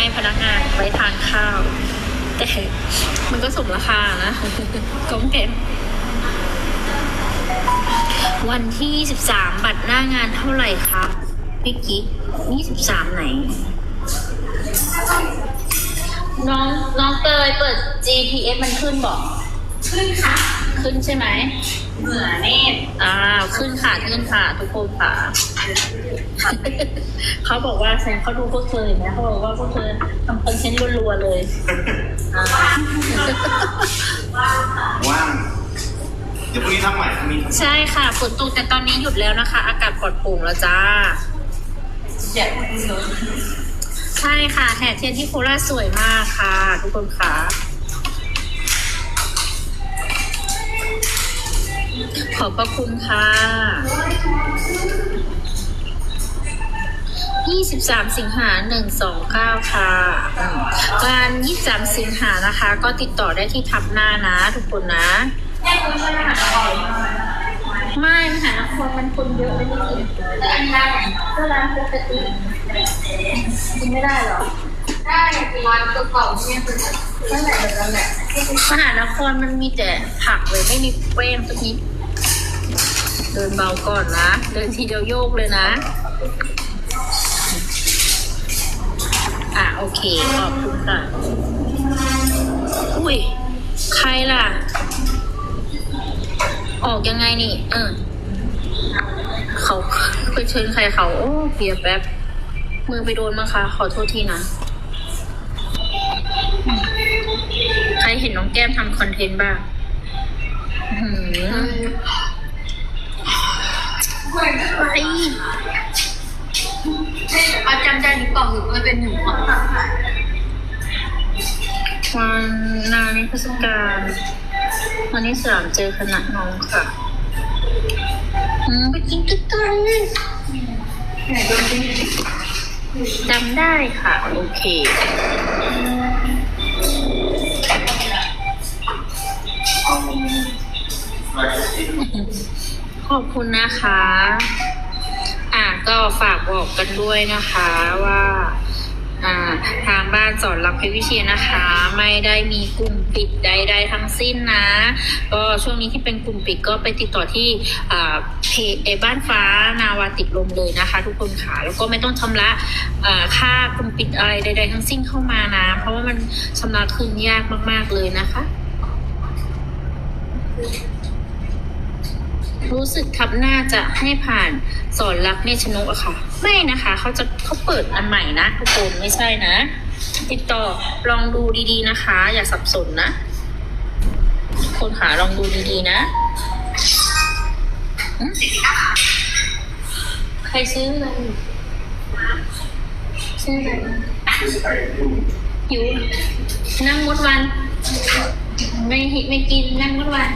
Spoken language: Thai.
งานไว้ทานข้าว แต่มันก็สมราคานะก้มเก็มวันที่23บัตรหน้างานเท่าไหร่คะพี่กิ๊ก23 ไหน น้องน้องเตยเปิด GPS มันขึ้นบอกขึ้นค่ะ ขึ้นใช่ไหมเหมือนเนตรอ้าวขึ้นค่ะ ขึ้นค่ะ ทุกคนค่ะ เขาบอกว่าแซงเขาดูพวกเธออย่างเงี้ยเขาบอกว่าพวกเธอทำคอนเทนต์รัวๆเลยอ่าว่าง เดี๋ยวพรุ่งนี้ทำใหม่พรุ่งนี้ทำใหม่ใช่ค่ะฝนตกแต่ตอนนี้หยุดแล้วนะคะ อากาศปลอดโปร่งแล้วจ้าเดี๋ยวคุณดูใช่ค่ะแห่เทียนที่โคราชสวยมากค่ะ ทุกคนค่ะขอบพระคุณค่ะ 23 สิงหา 129 ค่ะอืมวัน23 สิงหานะคะ ก็ติดต่อได้ที่ทับหน้านะทุกคนนะแม่คุณช่วยหาอะไรไม่มหานครมันคนเยอะไม่ได้กินอันได้ก็ร้านปกติกินไม่ได้หรอได้ร้านกระเป๋าเนี่ยคือนั่นแหละแบบนั้นแหละมหานครมันมีแต่ผักเลยไม่มีแป้งสักนิดเดินเบาก่อนนะ เดินทีเดียวโยกเลยนะ โอเค ขอบคุณค่ะ อุ้ย ใครล่ะ ออกยังไงนี่ เออ เขาไปเชิญใครเขา โอ้เปียแป๊บ มือไปโดนมั้งคะขอโทษทีนะ ใครเห็นน้องแก้มทำคอนเทนต์บ้างหือไปอาจำได้หรือกล่อหรือมันเป็นหนูอะ วันนานิพศการวันที่สามเจอคณะน้องค่ะอืมไปกินกันกันไหนดูดิจำได้ค่ะ โอเคขอบคุณนะคะ อะก็ฝากบอกกันด้วยนะคะว่า สอนรักเพชรวิเชียนะคะ ไม่ได้มีกลุ่มปิดใด ๆ ทั้งสิ้นนะ ก็ช่วงนี้ที่เป็นกลุ่มปิดก็ไปติดต่อที่เพจไอ้บ้านฟ้านาวาติดลมเลยนะคะ ทุกคนค่ะแล้วก็ไม่ต้องชำระค่ากลุ่มปิดอะไรใด ๆ ทั้งสิ้นเข้ามานะ เพราะว่ามันชำระคืนยากมาก ๆเลยนะคะรู้สึกทับหน้าจะให้ผ่านสอนรักเนชนกอะค่ะ ไม่นะคะ เขาจะเขาเปิดอันใหม่นะทุกคนไม่ใช่นะ ติดต่อลองดูดีๆนะคะ อย่าสับสนนะทุกคนค่ะลองดูดีๆนะใครซื้ออะไรซื้ออะไรหิวนั่งมดวัน ไม่หิไม่กินนั่งมดวัน